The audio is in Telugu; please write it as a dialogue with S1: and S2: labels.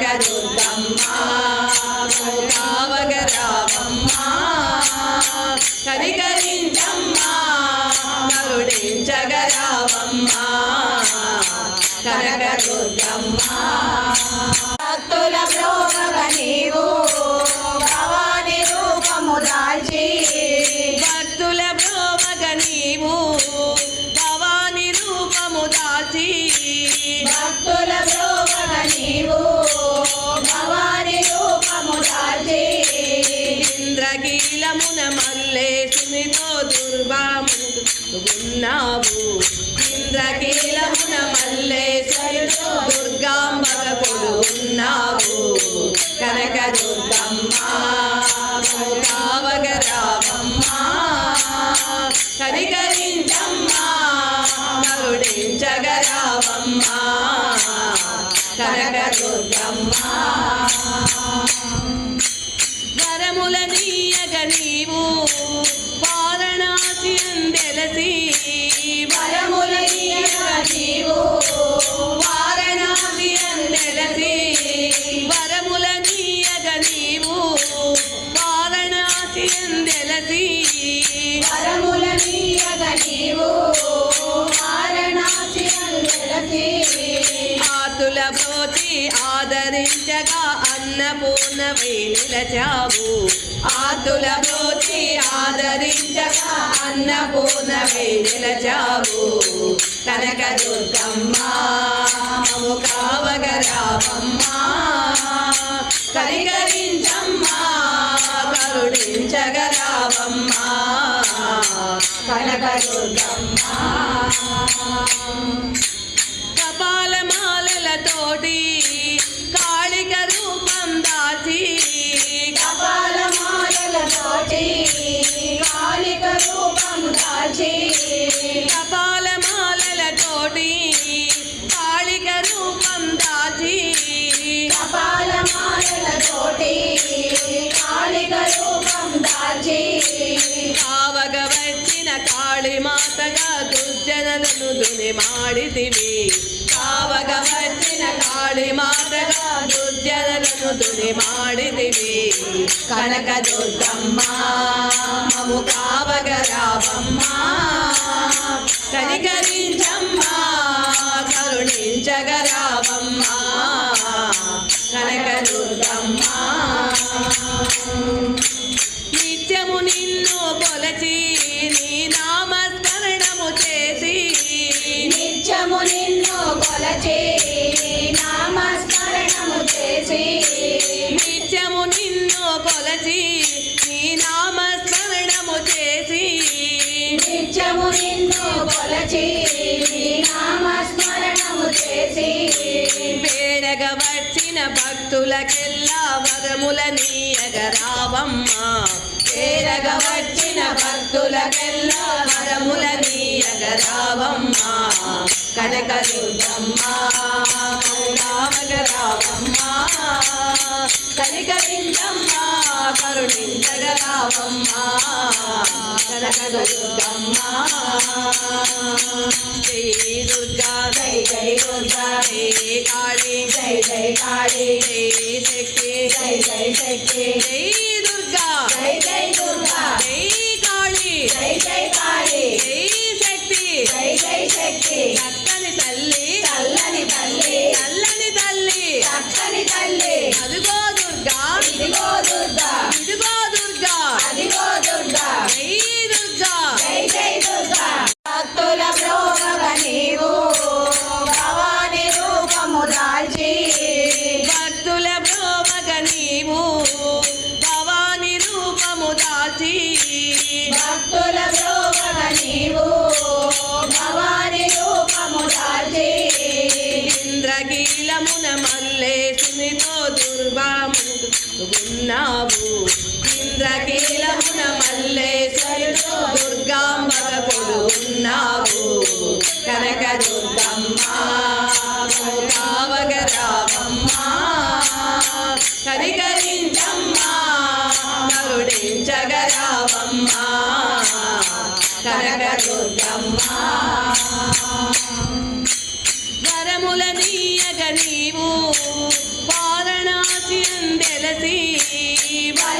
S1: కనకదుర్గమ్మ కావగరావమ్మ కనికరించమ్మా కరుణించగరావమ్మ కనకదుర్గమ్మ
S2: భక్తుల ప్రోగ నీవు భవాని రూపము దాల్చి ఉన్నావు.
S1: ఇంద్రకీలమున మల్లే దుర్గాంబక కొడు ఉన్నావు కనక దుర్గమ్మ కావగరావమ్మ కరికరించమ్మా కరుణించగరావమ్మ కనక దుర్గమ్మ వరముల నీయగ నీవు వారణాసి అందెలసి
S2: నీవు
S1: వారణాసి అందెలసి ఆతుల బ్రోచి ఆదరించగా అన్నపూర్ణవై నిలచావు ఆతుల బ్రోచి ఆదరించగా అన్నపూర్ణవై నిలచావు కనక దుర్గమ్మా మము కావగరావమ్మ. కనికరించమ్మా కనక దుర్గమ్మ కపాలమాలలతోటి కాళిక రూపం దాచి
S2: కపాలమాలతోటి కాళిక రూపం దాల్చి
S1: కపాలమాలలతోటి కాళిక రూపం దాచి
S2: కపాలమాలతోటి కాళిక
S1: దుర్జనులను దుని మాడితివి కావగ వచ్చిన కాళిమాతగా దుర్జనులను దుని మాడితివి కనక దుర్గమ్మ మము కావగ రావమ్మ. కనికరించమ్మా కరుణించగరావమ్మ కనక దుర్గమ్మ నిత్యము నిన్ను కొలచి నామస్మరణము చేసి. పేడగ వచ్చిన భక్తులకెల్లా వరముల నీయగరావమ్మ వేడగ వచ్చిన భక్తులకెల్లా వరముల నీయగరావమ్మ కనక దుర్గమ్మ రామగరావమ్మ కనికరించమ్మ కరుణించగరావమ్మ కనక దుర్గమ్మ జై దుర్గా
S2: జై జై దుర్గా
S1: జై కాళీ
S2: జై జై కాళీ
S1: జై శక్తి
S2: జై జై శక్తి
S1: జై దుర్గా
S2: జై జై దుర్గా
S1: జై కాళీ
S2: జై జై కాళీ
S1: జై శక్తి
S2: జై జై శక్తి
S1: చక్కని తల్లి
S2: భక్తుల ప్రోగ నీవు. భవాని రూపము దాల్చి.
S1: ఇంద్రకీలమున మల్లే సునితో దుర్గామున్నావు ఇంద్రకీలమున మల్లే సునితో కొడు ఉన్నావు కనక దుర్గమ్మ కావగరావమ్మ కనికరించమ్మా కరుణించగరావమ్మ కనకదు వరముల నీయగ నీవు
S3: వారణాసి అందెలసి
S1: వర